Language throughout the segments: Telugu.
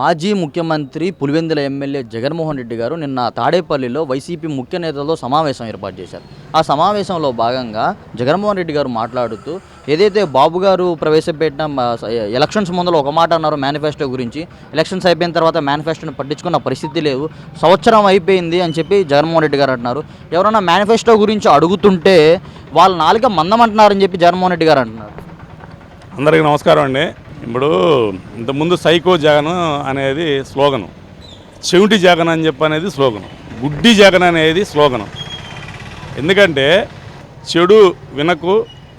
మాజీ ముఖ్యమంత్రి పులివెందుల ఎమ్మెల్యే జగన్మోహన్ రెడ్డి గారు నిన్న తాడేపల్లిలో వైసీపీ ముఖ్య నేతలతో సమావేశం ఏర్పాటు చేశారు. ఆ సమావేశంలో భాగంగా జగన్మోహన్ రెడ్డి గారు మాట్లాడుతూ ఏదైతే బాబు గారు ప్రవేశపెట్టిన ఎలక్షన్స్ ముందర ఒక మాట అన్నారు మేనిఫెస్టో గురించి ఎలక్షన్స్ అయిపోయిన తర్వాత మేనిఫెస్టోని పట్టించుకున్న పరిస్థితి లేవు సంవత్సరం అయిపోయింది అని చెప్పి జగన్మోహన్ రెడ్డి గారు అంటున్నారు. ఎవరైనా మేనిఫెస్టో గురించి అడుగుతుంటే వాళ్ళ నాలుక మందమంటున్నారని చెప్పి జగన్మోహన్ రెడ్డి గారు అంటున్నారు. అందరికీ నమస్కారం అండి. ఇప్పుడు ఇంతకుముందు సైకో జగన్ అనేది స్లోగను. చెవిటి జగన్ అని చెప్పి అనేది స్లోగను. గుడ్డి జగన్ అనేది స్లోగను. ఎందుకంటే చెడు వినకు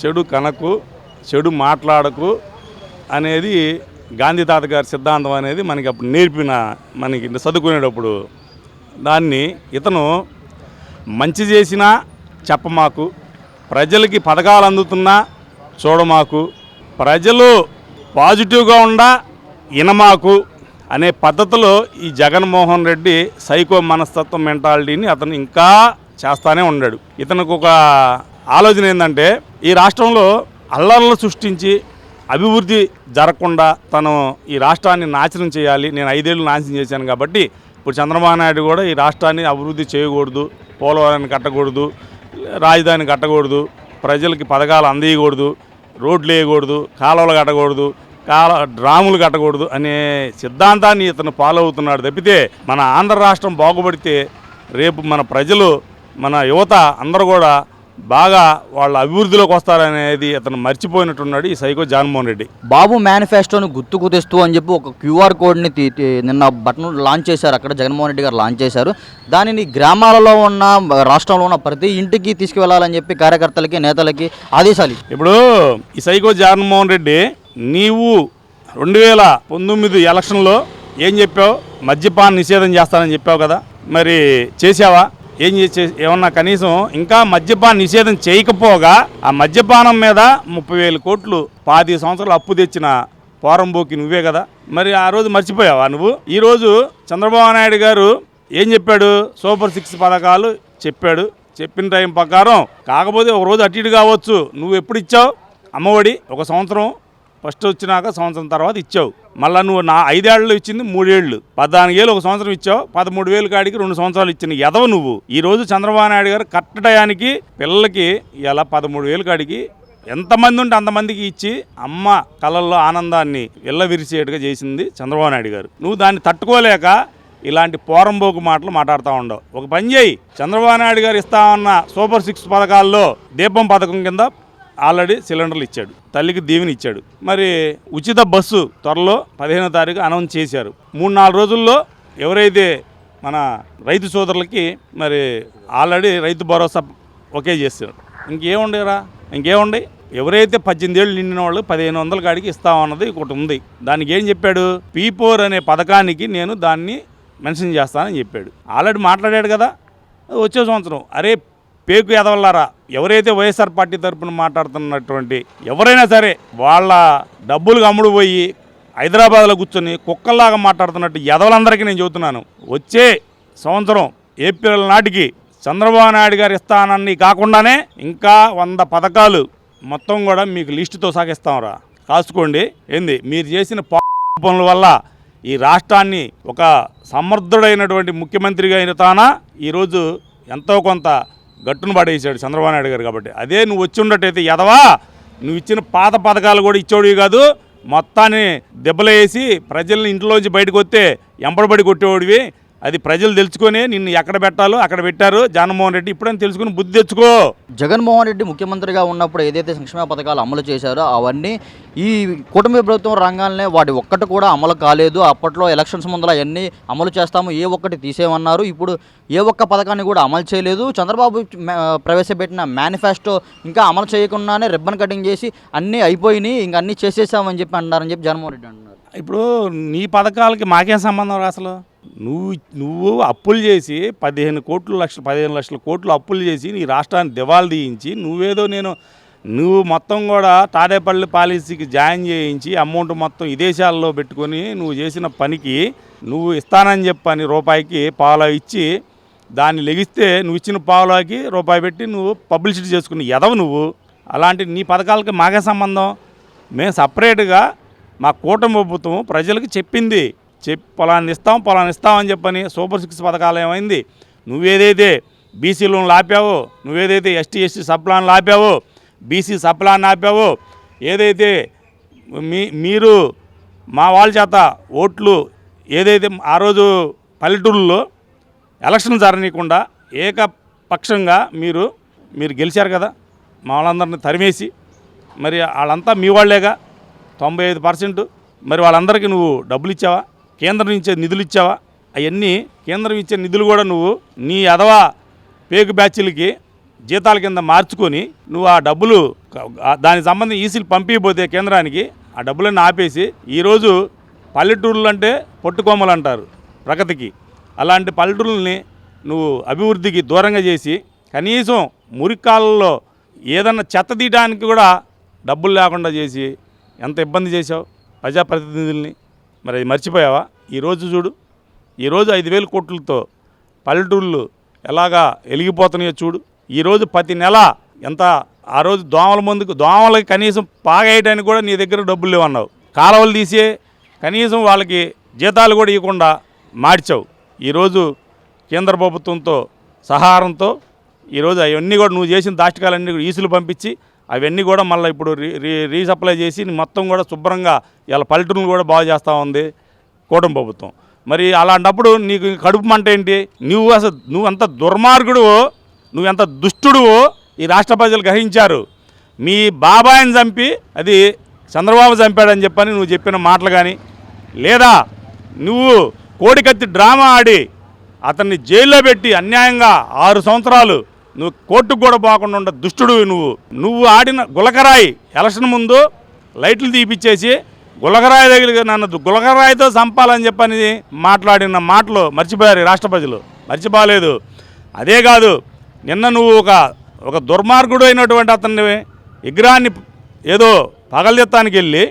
చెడు కనకు చెడు మాట్లాడకు అనేది గాంధీ తాత గారి సిద్ధాంతం అనేది మనకి అప్పుడు నేర్పిన మనకి చదువుకునేటప్పుడు దాన్ని ఇతను మంచి చేసినా చెప్పమాకు ప్రజలకి పథకాలు అందుతున్నా చూడమాకు ప్రజలు పాజిటివ్గా ఉండా ఇనమాకు అనే పద్ధతిలో ఈ జగన్మోహన్ రెడ్డి సైకో మనస్తత్వం మెంటాలిటీని అతను ఇంకా చేస్తానే ఉన్నాడు ఇతనికి ఒక ఆలోచన ఏంటంటే ఈ రాష్ట్రంలో అల్లర్లు సృష్టించి అభివృద్ధి జరగకుండా తను ఈ రాష్ట్రాన్ని నాశనం చేయాలి నేను ఐదేళ్ళు నాశనం చేశాను కాబట్టి ఇప్పుడు చంద్రబాబు నాయుడు కూడా ఈ రాష్ట్రాన్ని అభివృద్ధి చేయకూడదు పోలవరాన్ని కట్టకూడదు రాజధాని కట్టకూడదు ప్రజలకి పథకాలు అందియకూడదు రోడ్లు వేయకూడదు కాలువలు కట్టకూడదు కాల డ్రాములు కట్టకూడదు అనే సిద్ధాంతాన్ని ఇతను ఫాలో అవుతున్నాడు తప్పితే మన ఆంధ్ర రాష్ట్రం బాగుపడితే రేపు మన ప్రజలు మన యువత అందరూ కూడా బాగా వాళ్ళ అభివృద్ధిలోకి వస్తారనేది అతను మర్చిపోయినట్టున్నాడు ఈ సైకో జగన్మోహన్ రెడ్డి. బాబు మేనిఫెస్టోను గుర్తుకు తెస్తూ అని చెప్పి ఒక క్యూఆర్ కోడ్ని నిన్న బటన్ లాంచ్ చేశారు. అక్కడ జగన్మోహన్ రెడ్డి గారు లాంచ్ చేశారు. దానిని గ్రామాలలో ఉన్న రాష్ట్రంలో ఉన్న ప్రతి ఇంటికి తీసుకువెళ్ళాలని చెప్పి కార్యకర్తలకి నేతలకి ఆదేశాలు. ఇప్పుడు ఈ సైకో జగన్మోహన్ రెడ్డి నీవు రెండు వేల పంతొమ్మిది ఎలక్షన్లో ఏం చెప్పావు? మద్యపాన నిషేధం చేస్తానని చెప్పావు కదా. మరి చేసావా ఏం చేసే ఏమన్నా కనీసం ఇంకా మద్యపాన నిషేధం చేయకపోగా ఆ మద్యపానం మీద ముప్పై వేల కోట్లు పాతి సంవత్సరాలు అప్పు తెచ్చిన పోరంబోకి నువ్వే కదా. మరి ఆ రోజు మర్చిపోయావా నువ్వు? ఈరోజు చంద్రబాబు నాయుడు గారు ఏం చెప్పాడు? సూపర్ సిక్స్ పథకాలు చెప్పాడు. చెప్పిన టైం ప్రకారం కాకపోతే ఒక రోజు అటు ఇటు కావచ్చు. నువ్వు ఎప్పుడు ఇచ్చావు? అమ్మఒడి ఒక సంవత్సరం ఫస్ట్ వచ్చినాక సంవత్సరం తర్వాత ఇచ్చావు. మళ్ళీ నువ్వు నా ఐదేళ్ళు ఇచ్చింది మూడేళ్ళు. పద్నాలుగేళ్ళు ఒక సంవత్సరం ఇచ్చావు. పదమూడు వేలు కాడికి రెండు సంవత్సరాలు ఇచ్చిన ఎదవ నువ్వు. ఈ రోజు చంద్రబాబు నాయుడు గారు కరెక్ట్ టయానికి పిల్లలకి ఇలా పదమూడు వేలు కాడికి ఎంతమంది ఉంటే అంతమందికి ఇచ్చి అమ్మ కళల్లో ఆనందాన్ని విర్రవిరిసేట్టుగా చేసింది చంద్రబాబు నాయుడు గారు. నువ్వు దాన్ని తట్టుకోలేక ఇలాంటి పోరంబోకు మాటలు మాట్లాడుతూ ఉండవు. ఒక పని చేయి. చంద్రబాబు నాయుడు గారు ఇస్తా ఉన్న సూపర్ సిక్స్ పథకాల్లో దీపం పథకం కింద ఆల్రెడీ సిలిండర్లు ఇచ్చాడు తల్లికి దీవెని ఇచ్చాడు. మరి ఉచిత బస్సు త్వరలో పదిహేనో తారీఖు అనౌన్స్ చేశారు. మూడు నాలుగు రోజుల్లో ఎవరైతే మన రైతు సోదరులకి మరి ఆల్రెడీ రైతు భరోసా ఒకే చేశారు. ఇంకేముండేరా? ఇంకేముండి ఎవరైతే పద్దెనిమిది ఏళ్ళు నిండిన వాళ్ళు పదిహేను వందల కాడికి ఇస్తామన్నది ఒకటి ఉంది. దానికి ఏం చెప్పాడు? పీపోర్ అనే పథకానికి నేను దాన్ని మెన్షన్ చేస్తానని చెప్పాడు. ఆల్రెడీ మాట్లాడాడు కదా? వచ్చే సంవత్సరం. అరే పేగు ఎదవల్లారా ఎవరైతే వైఎస్ఆర్ పార్టీ తరపున మాట్లాడుతున్నటువంటి ఎవరైనా సరే వాళ్ళ డబ్బులు అమ్ముడు పోయి హైదరాబాద్లో కూర్చొని కుక్కల్లాగా మాట్లాడుతున్నట్టు ఎదవలందరికీ నేను చెబుతున్నాను. వచ్చే సంవత్సరం ఏప్రిల్ నాటికి చంద్రబాబు నాయుడు గారు ఇస్తానని కాకుండానే ఇంకా వంద పథకాలు మొత్తం కూడా మీకు లిస్టుతో సాగిస్తాంరా కాసుకోండి. ఏంది? మీరు చేసిన పనుల వల్ల ఈ రాష్ట్రాన్ని ఒక సమర్థుడైనటువంటి ముఖ్యమంత్రిగా అయిన తానా ఈరోజు ఎంతో కొంత గట్టును పడేసాడు చంద్రబాబు నాయుడు గారు కాబట్టి. అదే నువ్వు వచ్చి ఉండటైతే ఎదవా నువ్వు ఇచ్చిన పాత పథకాలు కూడా ఇచ్చేవాడివి కాదు. మొత్తాన్ని దెబ్బలేసి ప్రజల్ని ఇంట్లోంచి బయటకు వస్తే ఎంపడబడి కొట్టేవాడివి. అది ప్రజలు తెలుసుకొని నిన్ను ఎక్కడ పెట్టాలో అక్కడ పెట్టారు జగన్మోహన్ రెడ్డి. ఇప్పుడని తెలుసుకుని బుద్ధి తెచ్చుకో. జగన్మోహన్ రెడ్డి ముఖ్యమంత్రిగా ఉన్నప్పుడు ఏదైతే సంక్షేమ పథకాలు అమలు చేశారో అవన్నీ ఈ కుటుంబ ప్రభుత్వం రంగాలనే వాటి ఒక్కటి కూడా అమలు కాలేదు. అప్పట్లో ఎలక్షన్స్ ముందర అవన్నీ అమలు చేస్తాము ఏ ఒక్కటి తీసేయమన్నారు. ఇప్పుడు ఏ ఒక్క పథకాన్ని కూడా అమలు చేయలేదు. చంద్రబాబు ప్రవేశపెట్టిన మేనిఫెస్టో ఇంకా అమలు చేయకుండానే రిబ్బన్ కటింగ్ చేసి అన్నీ అయిపోయినాయి. ఇంక అన్నీ చేసేసామని చెప్పి అన్నారని చెప్పి జగన్మోహన్ రెడ్డి అంటున్నారు. ఇప్పుడు నీ పథకాలకి మాకేం సంబంధం రా అసలు? నువ్వు నువ్వు అప్పులు చేసి పదిహేను కోట్లు లక్షలు పదిహేను లక్షల కోట్లు అప్పులు చేసి నీ రాష్ట్రాన్ని దివాలు తీయించి నువ్వేదో నేను నువ్వు మొత్తం కూడా తాడేపల్లి పాలసీకి జాయిన్ చేయించి అమౌంట్ మొత్తం విదేశాల్లో పెట్టుకొని నువ్వు చేసిన పనికి నువ్వు ఇస్తానని చెప్పని రూపాయికి పావులా ఇచ్చి దాన్ని లెగిస్తే నువ్వు ఇచ్చిన పావులాకి రూపాయి పెట్టి నువ్వు పబ్లిసిటీ చేసుకుని ఎదవ నువ్వు. అలాంటి నీ పథకాలకి మాకే సంబంధం. మేము సపరేట్గా మా కూటమి ప్రభుత్వం ప్రజలకు చెప్పింది. చెప్పి పొలాన్ని ఇస్తాం పొలాన్ని ఇస్తామని అని చెప్పని సూపర్ సిక్స్ పథకాలు ఏమైంది? నువ్వేదైతే బీసీ లోన్లు ఆపావో నువ్వేదైతే ఎస్టీ ఎస్టీ సబ్ ఆపావో బీసీ సప్లాన్ ప్లాన్ ఆపావో ఏదైతే మీ మీరు మా వాళ్ళ చేత ఓట్లు ఏదైతే ఆ రోజు పల్లెటూళ్ళలో ఎలక్షన్ జరగనీయకుండా ఏకపక్షంగా మీరు మీరు గెలిచారు కదా మా వాళ్ళందరిని తరిమేసి మరి వాళ్ళంతా మీ వాళ్ళేగా తొంభై ఐదు పర్సెంట్ మరి వాళ్ళందరికీ నువ్వు డబ్బులు ఇచ్చావా? కేంద్రం ఇచ్చే నిధులు ఇచ్చావా? అవన్నీ కేంద్రం ఇచ్చే నిధులు కూడా నువ్వు నీ అదవా పేగు బ్యాచ్లకి జీతాల కింద మార్చుకొని నువ్వు ఆ డబ్బులు దానికి సంబంధించి ఈసీలు పంపించబోతే కేంద్రానికి ఆ డబ్బులన్నీ ఆపేసి ఈరోజు పల్లెటూర్లు అంటే పొట్టుకోమలు అంటారు ప్రగతికి. అలాంటి పల్లెటూరుల్ని నువ్వు అభివృద్ధికి దూరంగా చేసి కనీసం మురికాలలో ఏదన్నా చెత్త తీయడానికి కూడా డబ్బులు లేకుండా చేసి ఎంత ఇబ్బంది చేసావు ప్రజాప్రతినిధుల్ని మరి అది మర్చిపోయావా? ఈరోజు చూడు. ఈరోజు ఐదు వేల కోట్లతో పల్లెటూళ్ళు ఎలాగా వెలిగిపోతున్నాయో చూడు. ఈరోజు ప్రతి నెల ఎంత ఆ రోజు దోమల ముందుకు దోమలకి కనీసం పాగేయడానికి కూడా నీ దగ్గర డబ్బులు లేవన్నావు. కాలువలు తీసే కనీసం వాళ్ళకి జీతాలు కూడా ఇవ్వకుండా మార్చావు. ఈరోజు కేంద్ర ప్రభుత్వంతో సహారంతో ఈరోజు అవన్నీ కూడా నువ్వు చేసిన దాష్టికాలన్నీ కూడా ఈసులు పంపించి అవన్నీ కూడా మళ్ళీ ఇప్పుడు రీ రీ రీసప్లై చేసి మొత్తం కూడా శుభ్రంగా ఇలా పల్లెటూరులు కూడా బాగు చేస్తూ ఉంది కూటమి ప్రభుత్వం. మరి అలాంటప్పుడు నీకు కడుపు మంట ఏంటి? నువ్వు అసలు నువ్వు అంత దుర్మార్గుడు నువ్వు ఎంత దుష్టుడువో ఈ రాష్ట్ర ప్రజలు గ్రహించారు. మీ బాబాయిని చంపి అది చంద్రబాబు చంపాడని చెప్పని నువ్వు చెప్పిన మాటలు కానీ లేదా నువ్వు కోడికత్తి డ్రామా ఆడి అతన్ని జైల్లో పెట్టి అన్యాయంగా ఆరు సంవత్సరాలు నువ్వు కోర్టుకు కూడా పోకుండా ఉండ దుష్టుడు నువ్వు. నువ్వు ఆడిన గులకరాయి ఎలక్షన్ ముందు లైట్లు తీపిచ్చేసి గులకరాయి దగ్గర నన్ను గులకరాయితో చంపాలని చెప్పని మాట్లాడిన మాటలు మర్చిపోయారు ఈ రాష్ట్ర ప్రజలు. మర్చిపోలేదు. అదే కాదు నిన్న నువ్వు ఒక ఒక దుర్మార్గుడు అయినటువంటి అతన్ని విగ్రహాన్ని ఏదో పగలదెత్తానికి వెళ్ళి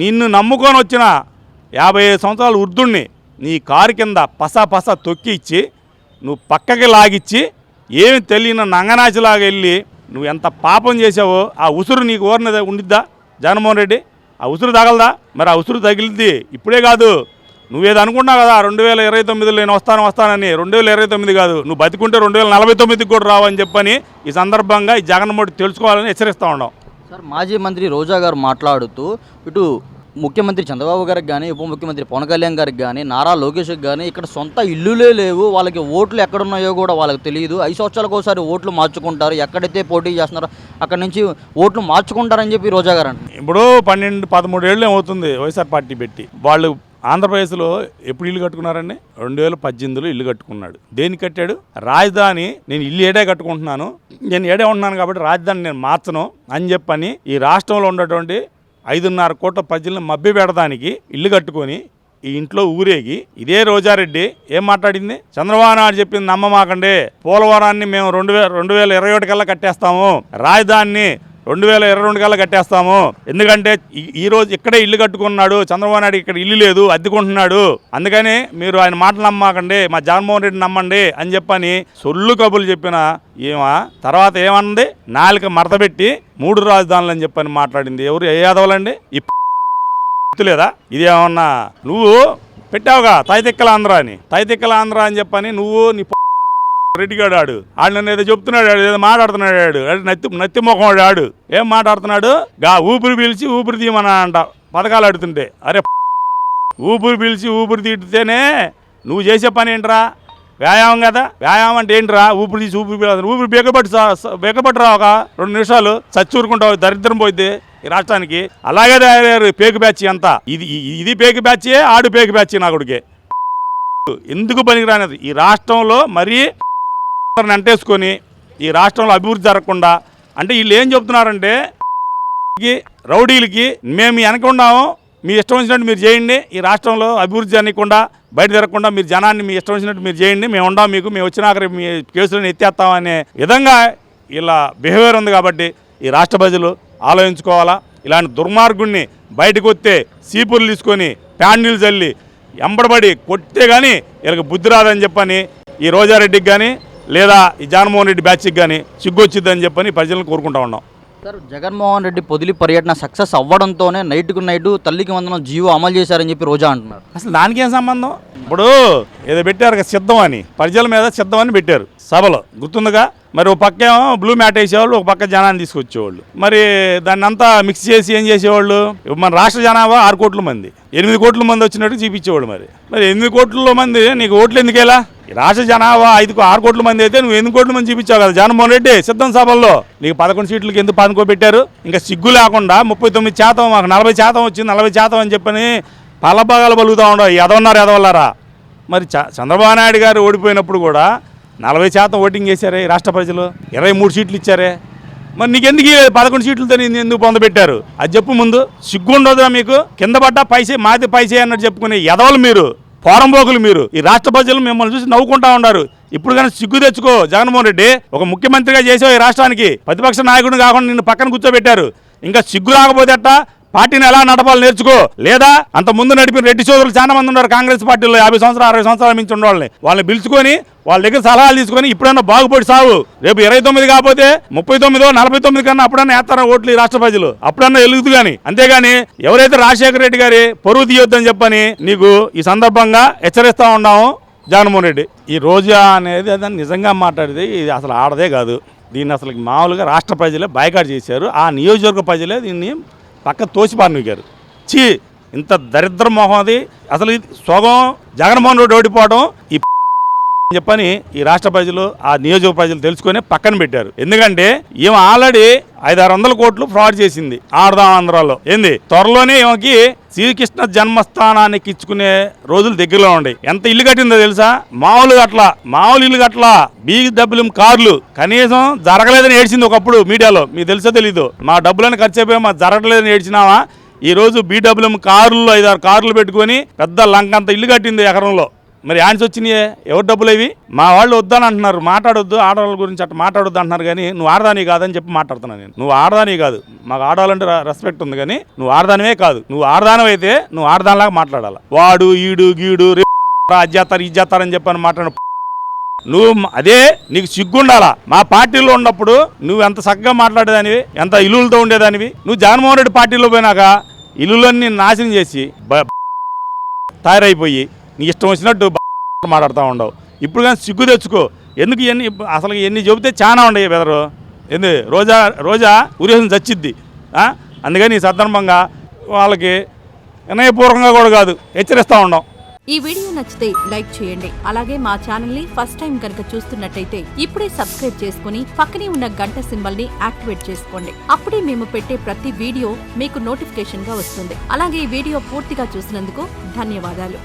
నిన్ను నమ్ముకొని వచ్చిన యాభై ఐదు సంవత్సరాల వృద్ధుణ్ణి నీ కారు కింద పస పస తొక్కి ఇచ్చి నువ్వు పక్కకి లాగిచ్చి ఏమి తెలియని నంగనాచిలాగా వెళ్ళి నువ్వు ఎంత పాపం చేసావో ఆ ఉసురు నీకు ఓరిన ఉండిద్దా? జగన్మోహన్ రెడ్డి ఆ ఉసురు తగలదా? మరి ఆ ఉసురు తగిలిద్ది? ఇప్పుడే కాదు. నువ్వేది అనుకున్నావు కదా రెండు వేల ఇరవై తొమ్మిదిలో నేను వస్తాను వస్తానని. రెండు వేల ఇరవై తొమ్మిది కాదు. నువ్వు బతికుంటే రెండు వేల నలభై తొమ్మిదికి కూడా రావని చెప్పని ఈ సందర్భంగా ఈ జగన్మోహన్ తెలుసుకోవాలని హెచ్చరిస్తూ ఉన్నాం. సార్ మాజీ మంత్రి రోజా గారు మాట్లాడుతూ ఇటు ముఖ్యమంత్రి చంద్రబాబు గారికి కానీ ఉప ముఖ్యమంత్రి పవన్ కళ్యాణ్ గారికి కానీ నారా లోకేష్కి కానీ ఇక్కడ సొంత ఇల్లులే లేవు. వాళ్ళకి ఓట్లు ఎక్కడున్నాయో కూడా వాళ్ళకి తెలియదు ఐదు సంవత్సరాలకు ఒకసారి ఓట్లు మార్చుకుంటారు. ఎక్కడైతే పోటీ చేస్తున్నారో అక్కడ నుంచి ఓట్లు మార్చుకుంటారని చెప్పి రోజా గారు ఇప్పుడు పన్నెండు పదమూడు ఏళ్ళు అవుతుంది వైఎస్ఆర్ పార్టీ పెట్టి. వాళ్ళు ఆంధ్రప్రదేశ్లో ఎప్పుడు ఇల్లు కట్టుకున్నారండి? రెండు వేల పద్దెనిమిదిలో ఇల్లు కట్టుకున్నాడు. దేనికి కట్టాడు? రాజధాని నేను ఇల్లు ఏడే కట్టుకుంటున్నాను. నేను ఏడే ఉంటున్నాను కాబట్టి రాజధాని నేను మార్చను అని చెప్పని ఈ రాష్ట్రంలో ఉన్నటువంటి ఐదున్నర కోట్ల ప్రజలను మబ్బి పెడడానికి ఇల్లు కట్టుకొని ఈ ఇంట్లో ఊరేగి ఇదే రోజారెడ్డి ఏం మాట్లాడింది? చంద్రబాబు నాయుడు చెప్పింది నమ్మమాకండి. పోలవరాన్ని మేము రెండు వేల రెండు వేల ఇరవై ఒకటి కల్లా కట్టేస్తాము. రాజధానిని రెండు వేల ఇరవై రెండు కల్లా కట్టేస్తాము. ఎందుకంటే ఈ- రోజు ఇక్కడే ఇల్లు కట్టుకున్నాడు చంద్రబాబు నాయుడు ఇక్కడ ఇల్లు లేదు అద్దెకుంటున్నాడు. అందుకని మీరు ఆయన మాటలు నమ్మకండి మా జగన్మోహన్ రెడ్డి నమ్మండి అని చెప్పని సొల్లు కబులు చెప్పిన ఏమా? తర్వాత ఏమన్నది? నాలుక మడతపెట్టి మూడు రాజధానులు అని చెప్పని మాట్లాడింది. ఎవరు? ఏ యాదవులండి ఈ లేదా ఇదేమన్నా నువ్వు పెట్టావుగా తైతిక్కల ఆంధ్ర అని తైతిక్కల ఆంధ్ర అని చెప్పని నువ్వు నీ రెడ్డిగాడు ఆడు. ఆడు నన్ను ఏదో చెప్తున్నాడు ఆడు ఏదో మాట్లాడుతున్నాడు ఆడు. ఆడు నత్తి నత్తి ముఖం వాడు ఆడు. ఏం మాట్లాడుతున్నాడు? గా ఊపిరి పీల్చి ఊపిరి తీయమన్నా అంట. పథకాలు ఆడుతుంటే. అరే ఊపిరి పీల్చి ఊపిరి తీటితేనే నువ్వు చేసే పని ఏంట్రా? వ్యాయామం కదా? వ్యాయామం అంటే ఏంట్రా? ఊపిరి తీసి ఊపిరి పీలాలి ఊపిరి బేకబట్టి బేకబట్టి ఒక రెండు నిమిషాలు. చచ్చూరుకుంటావు. దరిద్రం పోయిద్ది ఈ రాష్ట్రానికి. అలాగే తయారయ్యారు పేకు బ్యాచ్ అంతా. ఇది ఇది పేకు బ్యాచే ఆడు పేకు బ్యాచ్ నా కొడుకే. ఎందుకు పనికిరానిది? ఈ రాష్ట్రంలో మరీ అంటేసుకొని ఈ రాష్ట్రంలో అభివృద్ధి జరగకుండా అంటే వీళ్ళు ఏం చెప్తున్నారంటే ఈ రౌడీలకి మేము మీ వెనక ఉన్నాము మీ ఇష్టం వచ్చినట్టు మీరు చేయండి ఈ రాష్ట్రంలో అభివృద్ధి అనకుండా బయట జరగకుండా మీరు జనాన్ని మీ ఇష్టం వచ్చినట్టు మీరు చేయండి మేము ఉండాం మీకు మేము వచ్చినాక మీ కేసులను ఎత్తేస్తాం అనే విధంగా ఇలా బిహేవియర్ ఉంది కాబట్టి ఈ రాష్ట్ర ప్రజలు ఆలోచించుకోవాలా? ఇలాంటి దుర్మార్గుణ్ణి బయటకు వస్తే సీపులు తీసుకొని ప్యాండిల్ చల్లి ఎంబడబడి కొట్టే కానీ వీళ్ళకి బుద్ధి రాదని చెప్పని ఈ రోజారెడ్డికి కానీ లేదా ఈ జగన్మోహన్ రెడ్డి బ్యాచ్కి కానీ సిగ్గొచ్చిద్దని చెప్పని ప్రజలను కోరుకుంటా ఉన్నాం. సార్ జగన్మోహన్ రెడ్డి పొదిలి పర్యటన సక్సెస్ అవ్వడంతోనే నైట్కు నైట్ తల్లికి వందనం జీవో అమలు చేశారని చెప్పి రోజా అంటున్నారు. అసలు దానికి ఏం సంబంధం? ఇప్పుడు ఏదో పెట్టారు సిద్ధం అని ప్రజల మీద సిద్ధం అని పెట్టారు సభలో. గుర్తుందిగా? మరి ఒక పక్క ఏమో బ్లూ మ్యాట్ వేసేవాళ్ళు ఒక పక్క జనాన్ని తీసుకొచ్చేవాళ్ళు. మరి దాన్ని అంతా మిక్స్ చేసి ఏం చేసేవాళ్ళు? మన రాష్ట్ర జనాభా ఆరు కోట్ల మంది. ఎనిమిది కోట్ల మంది వచ్చినట్టు చూపించేవాళ్ళు మరి. మరి ఎనిమిది కోట్ల మంది నీకు ఓట్లు ఎందుకేలా రాష్ట్ర జనాభా ఐదుకు ఆరు కోట్ల మంది అయితే నువ్వు ఎన్ని కోట్ల మంది చూపించావు కదా. జగన్మోహన్ రెడ్డి సిద్ధం సభల్లో. నీకు పదకొండు సీట్లకి ఎందుకు పనుకో పెట్టారు? ఇంకా సిగ్గు లేకుండా ముప్పై తొమ్మిది శాతం మాకు నలభై శాతం వచ్చింది నలభై శాతం అని చెప్పని పలభాగాలు పలుకుతూ ఉండవు ఎదవన్నారు ఎదవల్లారా మరి చ- చంద్రబాబు నాయుడు గారు ఓడిపోయినప్పుడు కూడా నలభై శాతం ఓటింగ్ చేశారే రాష్ట్ర ప్రజలు? ఇరవై మూడు సీట్లు ఇచ్చారే? మరి నీకు ఎందుకు ఇవ్వలేదు? పదకొండు సీట్లతో నేను ఎందుకు పొందబెట్టారు అది చెప్పు ముందు. సిగ్గు ఉండదురా మీకు? కింద పడ్డా పైసే మాది పైసే అన్నట్టు చెప్పుకునే ఎదవలు మీరు. పోరంబోకులు మీరు. ఈ రాష్ట్ర ప్రజలు మిమ్మల్ని చూసి నవ్వుకుంటా ఉన్నారు. ఇప్పుడు కానీ సిగ్గు తెచ్చుకో. జగన్మోహన్ రెడ్డి ఒక ముఖ్యమంత్రిగా చేసావు ఈ రాష్ట్రానికి. ప్రతిపక్ష నాయకుడు కాకుండా నిన్ను పక్కన కూర్చోబెట్టారు. ఇంకా సిగ్గు రాకపోతే పార్టీని ఎలా నడపాలో నేర్చుకో. లేదా అంత ముందు నడిపిన రెడ్డి సోదరులు చాలా మంది ఉన్నారు కాంగ్రెస్ పార్టీలో యాభై సంవత్సరాలు అరవై సంవత్సరాల మించి ఉన్న వాళ్ళని వాళ్ళని పిలుచుకొని వాళ్ళ దగ్గర సలహాలు తీసుకొని ఇప్పుడన్నా బాగుపడి సావు రేపు ఇరవై తొమ్మిది కాకపోతే ముప్పై తొమ్మిదో నలభై తొమ్మిది కన్నా అప్పుడన్నా వేస్తారా ఓట్లు ఈ రాష్ట్ర ప్రజలు? అప్పుడన్నా వెలుగుతు కానీ అంతేగాని ఎవరైతే రాజశేఖర రెడ్డి గారి పరువు తీయొద్దని చెప్పని నీకు ఈ సందర్భంగా హెచ్చరిస్తా ఉన్నాము జగన్మోహన్ రెడ్డి. ఈ రోజా అనేది అది నిజంగా మాట్లాడితే ఇది అసలు ఆడదే కాదు. దీన్ని అసలు మామూలుగా రాష్ట్ర ప్రజలే బైకాట్ చేశారు. ఆ నియోజకవర్గ ప్రజలే దీన్ని పక్క తోసిపారనిగారు చీ ఇంత దరిద్ర మొహం అది. అసలు సగం సొగం జగన్మోహన్ రెడ్డి ఓడిపోవడం ఈ చెప్పని ఈ రాష్ట్ర ప్రజలు ఆ నియోజక ప్రజలు తెలుసుకొని పక్కన పెట్టారు. ఎందుకంటే ఈమె ఆల్రెడీ ఐదారు వందల కోట్లు ఫ్రాడ్ చేసింది ఆడదాం ఆంధ్రాలో. ఏంది? త్వరలోనే ఈమెకి శ్రీకృష్ణ జన్మస్థానానికి ఇచ్చుకునే రోజులు దగ్గరలో ఉన్నాయి. ఎంత ఇల్లు కట్టిందో తెలుసా? మామూలు అట్లా మామూలు ఇల్లు కట్లా బీడబ్ల్యూఎం కార్లు కనీసం జరగలేదని ఏడ్చింది ఒకప్పుడు మీడియాలో. మీకు తెలుసో తెలీదు? మా డబ్బులను ఖర్చు అయిపోయి మా జరగలేదని ఏడ్చినావా? ఈ రోజు బీడబ్ల్యూఎం కార్లు ఐదారు కార్లు పెట్టుకొని పెద్ద లంకంత ఇల్లు కట్టింది ఎకరంలో. మరి యాన్స్ వచ్చినాయే? ఎవరు డబ్బులు అవి? మా వాళ్ళు వద్దని అంటున్నారు. మాట్లాడొద్దు ఆడవాళ్ళ గురించి అట్లా మాట్లాడొద్దు అంటున్నారు కానీ నువ్వు ఆడదాని కాదని చెప్పి మాట్లాడుతున్నాను నేను. నువ్వు ఆడదాని కాదు. మాకు ఆడవాలంటే రెస్పెక్ట్ ఉంది కానీ నువ్వు ఆడదానివే కాదు. నువ్వు ఆడదానం అయితే నువ్వు ఆడదానిలాగా మాట్లాడాలి. వాడు ఈడు గీడు రే అది ఇది చేస్తారని చెప్పని మాట్లాడు నువ్వు అదే నీకు సిగ్గుండాలా. మా పార్టీలో ఉన్నప్పుడు నువ్వు ఎంత చక్కగా మాట్లాడేదానివి ఎంత ఇల్లులతో ఉండేదానివి నువ్వు జగన్మోహన్ రెడ్డి పార్టీలో పోయినాక ఇల్లులన్నీ నాశనం చేసి తయారైపోయి నీ ఇష్టం వచ్చినట్టు మాట్లాడుతూ ఉండవు. ఇప్పుడు కానీ సిగ్గు తెచ్చుకో. ఎందుకు ఎన్ని అసలు ఎన్ని చెబితే చాలా ఉండవు బెదరు? ఎందు రోజా రోజా ఉరేసం చచ్చిద్ది. అందుకని ఈ సందర్భంగా వాళ్ళకి వినయపూర్వకంగా కూడా కాదు హెచ్చరిస్తూ ఉండం. ఈ వీడియో నచ్చితే లైక్ చేయండి. అలాగే మా ఛానల్ని ఫస్ట్ టైం కనుక చూస్తున్నట్టయితే ఇప్పుడే సబ్స్క్రైబ్ చేసుకుని పక్కనే ఉన్న గంట సింబల్ని యాక్టివేట్ చేసుకోండి. అప్పుడే మేము పెట్టే ప్రతి వీడియో మీకు నోటిఫికేషన్గా వస్తుంది. అలాగే ఈ వీడియో పూర్తిగా చూసినందుకు ధన్యవాదాలు.